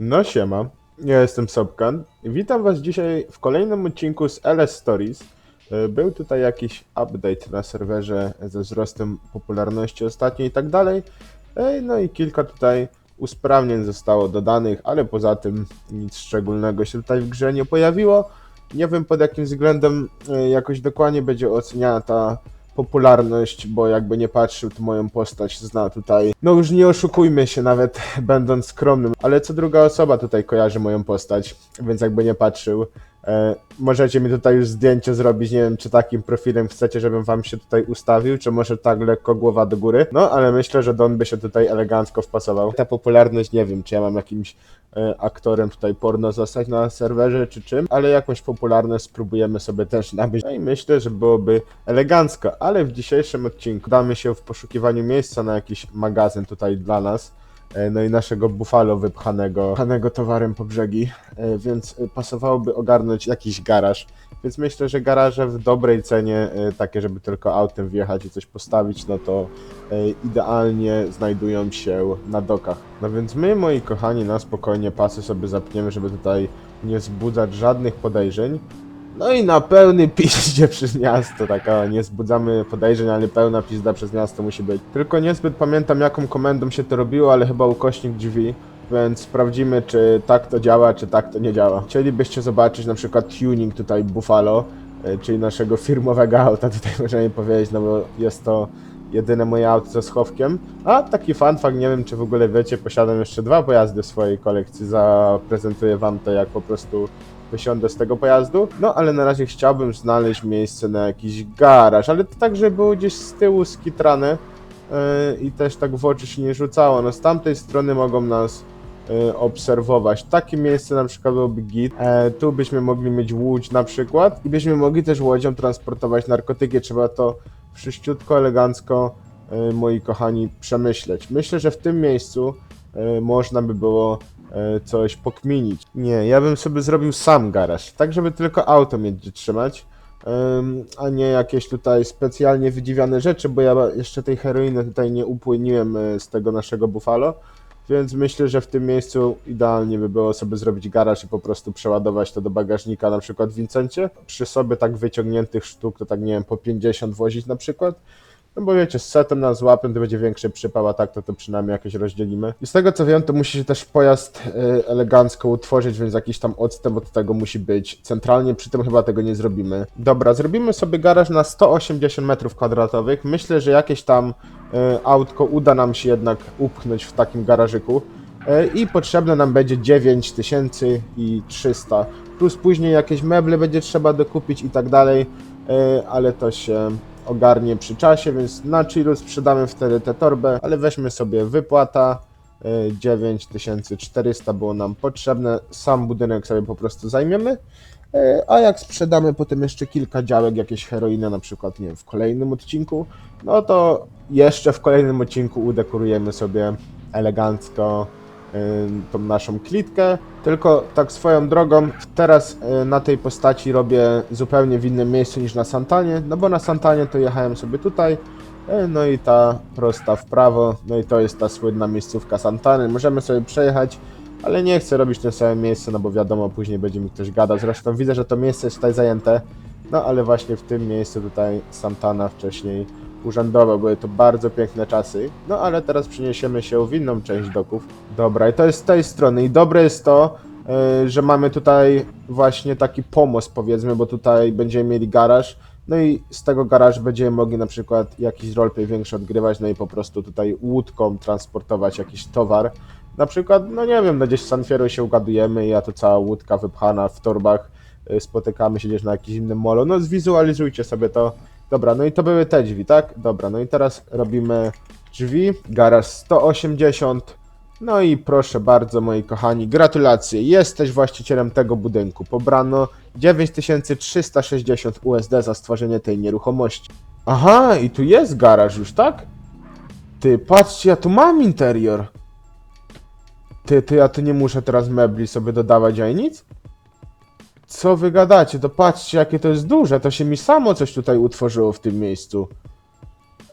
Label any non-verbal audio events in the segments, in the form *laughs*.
No siema, ja jestem Sobkan. Witam was dzisiaj w kolejnym odcinku z LS Stories. E, Był tutaj jakiś update na serwerze ze wzrostem popularności ostatnio i tak dalej. E, No i kilka tutaj usprawnień zostało dodanych, ale poza tym nic szczególnego się tutaj w grze nie pojawiło. Nie wiem pod jakim względem e, jakoś dokładnie będzie oceniana ta popularność, bo jakby nie patrzył, to moją postać zna tutaj. No już nie oszukujmy się, nawet *laughs* będąc skromnym, ale co druga osoba tutaj kojarzy moją postać, więc jakby nie patrzył. E, możecie mi tutaj już zdjęcie zrobić, nie wiem czy takim profilem chcecie, żebym wam się tutaj ustawił, czy może tak lekko głowa do góry. No ale myślę, że Don by się tutaj elegancko wpasował. Ta popularność, nie wiem czy ja mam jakimś e, aktorem tutaj porno zostać na serwerze czy czym, ale jakąś popularność spróbujemy sobie też nabyć. No i myślę, że byłoby elegancko, ale w dzisiejszym odcinku damy się w poszukiwaniu miejsca na jakiś magazyn tutaj dla nas. E, No i naszego bufalo wypchanego pchanego towarem po brzegi, E, więc e, pasowałoby ogarnąć jakiś garaż. Więc myślę, że garaże w dobrej cenie, takie żeby tylko autem wjechać i coś postawić, no to idealnie znajdują się na dokach. No więc my, moi kochani, na spokojnie pasy sobie zapniemy, żeby tutaj nie wzbudzać żadnych podejrzeń. No i na pełny *laughs* piździe przez miasto, taka nie wzbudzamy podejrzeń, ale pełna pizda przez miasto musi być. Tylko niezbyt pamiętam jaką komendą się to robiło, ale chyba ukośnik drzwi, więc sprawdzimy czy tak to działa, czy tak to nie działa. Chcielibyście zobaczyć na przykład tuning tutaj Buffalo, e, czyli naszego firmowego auta, tutaj możemy powiedzieć, no bo jest to jedyne moje auto ze schowkiem. A taki fun fact, nie wiem czy w ogóle wiecie, posiadam jeszcze dwa pojazdy w swojej kolekcji, zaprezentuję wam to jak po prostu wysiądę z tego pojazdu. No ale na razie chciałbym znaleźć miejsce na jakiś garaż, ale to tak, było gdzieś z tyłu skitrane yy, i też tak w oczy się nie rzucało. No z tamtej strony mogą nas yy, obserwować. Takie miejsce na przykład byłoby git. E, tu byśmy mogli mieć łódź na przykład i byśmy mogli też łodzią transportować narkotyki. Trzeba to wszyściutko, elegancko, yy, moi kochani, przemyśleć. Myślę, że w tym miejscu można by było e, coś pokminić. Nie, ja bym sobie zrobił sam garaż, tak żeby tylko auto mieć gdzie trzymać, a nie jakieś tutaj specjalnie wydziwiane rzeczy, bo ja jeszcze tej heroiny tutaj nie upłyniłem e, z tego naszego Buffalo, więc myślę, że w tym miejscu idealnie by było sobie zrobić garaż i po prostu przeładować to do bagażnika, na przykład w Vincencie. Przy sobie tak wyciągniętych sztuk, to tak nie wiem, po 50 wozić na przykład. No bo wiecie, z setem na złapem to będzie większy przypał, a tak to, to przynajmniej jakoś rozdzielimy. I z tego co wiem, to musi się też pojazd y, elegancko utworzyć, więc jakiś tam odstęp od tego musi być. Centralnie przy tym chyba tego nie zrobimy. Dobra, zrobimy sobie garaż na 180 metrów kwadratowych. Myślę, że jakieś tam y, autko uda nam się jednak upchnąć w takim garażyku. Y, I potrzebne nam będzie 9300. Plus później jakieś meble będzie trzeba dokupić i tak dalej, ale to się ogarnie przy czasie, więc na chillu sprzedamy wtedy tę torbę, ale weźmy sobie wypłata. y, 9400 było nam potrzebne, sam budynek sobie po prostu zajmiemy, y, a jak sprzedamy potem jeszcze kilka działek, jakieś heroiny na przykład, nie wiem, w kolejnym odcinku, no to jeszcze w kolejnym odcinku udekorujemy sobie elegancko tą naszą klitkę. Tylko tak swoją drogą, teraz y, na tej postaci robię zupełnie w innym miejscu niż na Santanie, no bo na Santanie to jechałem sobie tutaj, y, no i ta prosta w prawo, no i to jest ta słynna miejscówka Santany. Możemy sobie przejechać, ale nie chcę robić tym samym miejscu, no bo wiadomo, później będzie mi ktoś gadał. Zresztą widzę, że to miejsce jest tutaj zajęte, no ale właśnie w tym miejscu tutaj Santana wcześniej urzędował, były to bardzo piękne czasy. No ale teraz przeniesiemy się w inną część doków. Dobra, i to jest z tej strony. I dobre jest to, yy, że mamy tutaj właśnie taki pomost powiedzmy, bo tutaj będziemy mieli garaż. No i z tego garażu będziemy mogli na przykład jakiś roleplay większy odgrywać, no i po prostu tutaj łódką transportować jakiś towar. Na przykład, no nie wiem, no gdzieś w San Fierro się ugadujemy ja to cała łódka wypchana w torbach, yy, spotykamy się gdzieś na jakimś innym molo. No zwizualizujcie sobie to. Dobra, no i to były te drzwi, tak? Dobra, no i teraz robimy drzwi, garaż 180. No i proszę bardzo, moi kochani, gratulacje, jesteś właścicielem tego budynku. Pobrano 9360 USD za stworzenie tej nieruchomości. Aha, i tu jest garaż już, tak? Ty, patrzcie, ja tu mam interior. Ty, ty, ja tu nie muszę teraz mebli sobie dodawać, ani nic? Co wy gadacie? To patrzcie, jakie to jest duże. To się mi samo coś tutaj utworzyło w tym miejscu.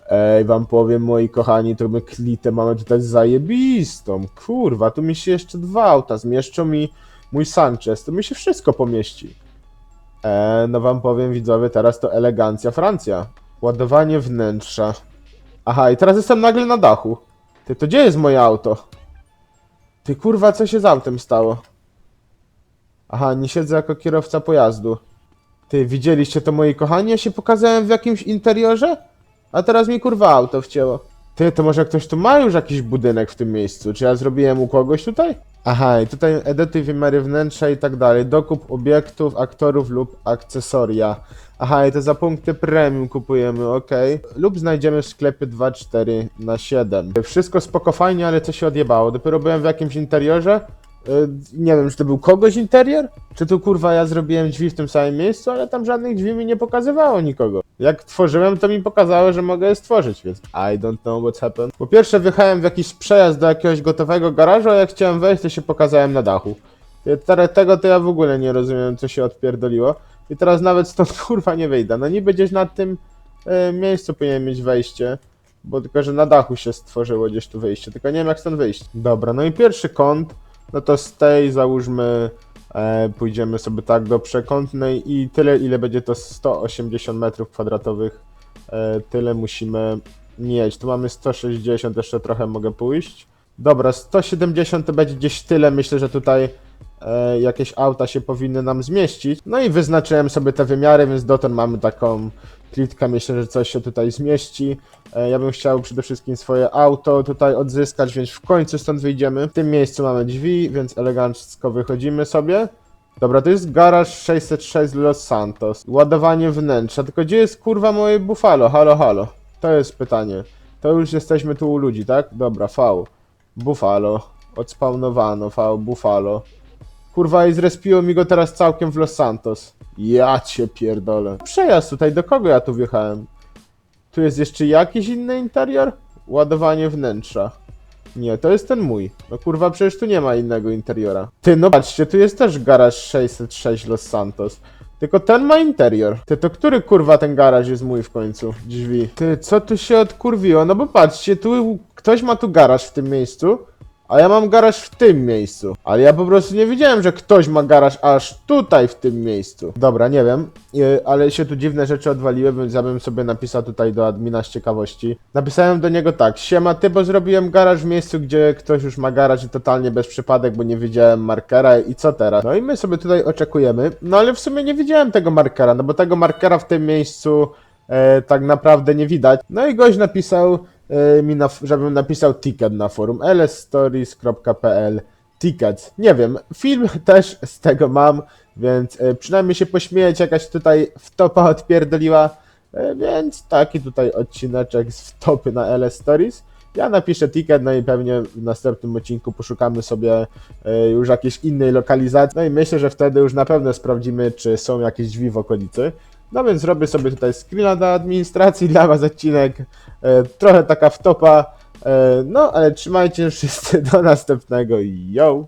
Ej, wam powiem, moi kochani, to my klitę mamy tutaj zajebistą. Kurwa, tu mi się jeszcze dwa auta zmieszczą mi mój Sanchez, to mi się wszystko pomieści. E, no wam powiem, widzowie, teraz to elegancja Francja. Ładowanie wnętrza. Aha, i teraz jestem nagle na dachu. Ty, to gdzie jest moje auto? Ty, kurwa, co się z autem stało? Aha, nie siedzę jako kierowca pojazdu. Ty, widzieliście to, moi kochani? Ja się pokazałem w jakimś interiorze? A teraz mi kurwa auto wcięło. Ty, to może ktoś tu ma już jakiś budynek w tym miejscu? Czy ja zrobiłem u kogoś tutaj? Aha, i tutaj edytuj wymiary wnętrza i tak dalej. Dokup obiektów, aktorów lub akcesoria. Aha, i to za punkty premium kupujemy, okej. Lub znajdziemy w sklepie 2,4 na 7. Wszystko spoko fajnie, ale co się odjebało? Dopiero byłem w jakimś interiorze. Y, Nie wiem, czy to był kogoś interior? Czy tu kurwa ja zrobiłem drzwi w tym samym miejscu, ale tam żadnych drzwi mi nie pokazywało nikogo. Jak tworzyłem, to mi pokazało, że mogę je stworzyć, więc I don't know what's happened. Po pierwsze wjechałem w jakiś przejazd do jakiegoś gotowego garażu, a jak chciałem wejść, to się pokazałem na dachu. Tego to ja w ogóle nie rozumiem, co się odpierdoliło. I teraz nawet stąd *laughs* kurwa nie wyjdę. No niby gdzieś na tym e, miejscu powinien mieć wejście. Bo tylko, że na dachu się stworzyło gdzieś tu wyjście, tylko nie wiem jak stąd wyjść. Dobra, no i pierwszy kąt, no to z tej załóżmy e, pójdziemy sobie tak do przekątnej i tyle ile będzie to 180 metrów kwadratowych, e, tyle musimy mieć. Tu mamy 160, jeszcze trochę mogę pójść. Dobra, 170 to będzie gdzieś tyle, myślę, że tutaj e, jakieś auta się powinny nam zmieścić. No i wyznaczyłem sobie te wymiary, więc dotąd mamy taką klitkę, myślę, że coś się tutaj zmieści. E, Ja bym chciał przede wszystkim swoje auto tutaj odzyskać, więc w końcu stąd wyjdziemy. W tym miejscu mamy drzwi, więc elegancko wychodzimy sobie. Dobra, to jest garaż 606 Los Santos. Ładowanie wnętrza. Tylko gdzie jest kurwa moje Buffalo? Halo, halo. To jest pytanie. To już jesteśmy tu u ludzi, tak? Dobra, V. Buffalo. Odspawnowano, V, Buffalo. Kurwa, i zrespiło mi go teraz całkiem w Los Santos. Ja cię pierdolę. Przejazd tutaj, do kogo ja tu wjechałem? Tu jest jeszcze jakiś inny interior? Ładowanie wnętrza. Nie, to jest ten mój. No kurwa, przecież tu nie ma innego interiora. Ty, no patrzcie, tu jest też garaż 606 Los Santos. Tylko ten ma interior. Ty, to który kurwa ten garaż jest mój w końcu? Drzwi. Ty, co tu się odkurwiło? No bo patrzcie, tu ktoś ma tu garaż w tym miejscu, a ja mam garaż w tym miejscu. Ale ja po prostu nie wiedziałem, że ktoś ma garaż aż tutaj w tym miejscu. Dobra, nie wiem, yy, ale się tu dziwne rzeczy odwaliły, więc ja bym sobie napisał tutaj do admina z ciekawości. Napisałem do niego tak, siema ty, bo zrobiłem garaż w miejscu, gdzie ktoś już ma garaż i totalnie bez przypadek, bo nie widziałem markera i co teraz? No i my sobie tutaj oczekujemy, no ale w sumie nie widziałem tego markera, no bo tego markera w tym miejscu e, tak naprawdę nie widać. No i gość napisał mi, na, żebym napisał ticket na forum lsstories.pl ticket. Nie wiem, film też z tego mam, więc e, przynajmniej się pośmieć, jakaś tutaj wtopa odpierdoliła, e, więc taki tutaj odcineczek z wtopy na LS Stories. Ja napiszę ticket, no i pewnie w następnym odcinku poszukamy sobie e, już jakiejś innej lokalizacji. No i myślę, że wtedy już na pewno sprawdzimy, czy są jakieś drzwi w okolicy. No więc zrobię sobie tutaj screena do administracji *laughs* dla was odcinek. E, trochę taka wtopa. E, no ale trzymajcie wszyscy *laughs* do następnego. Yo!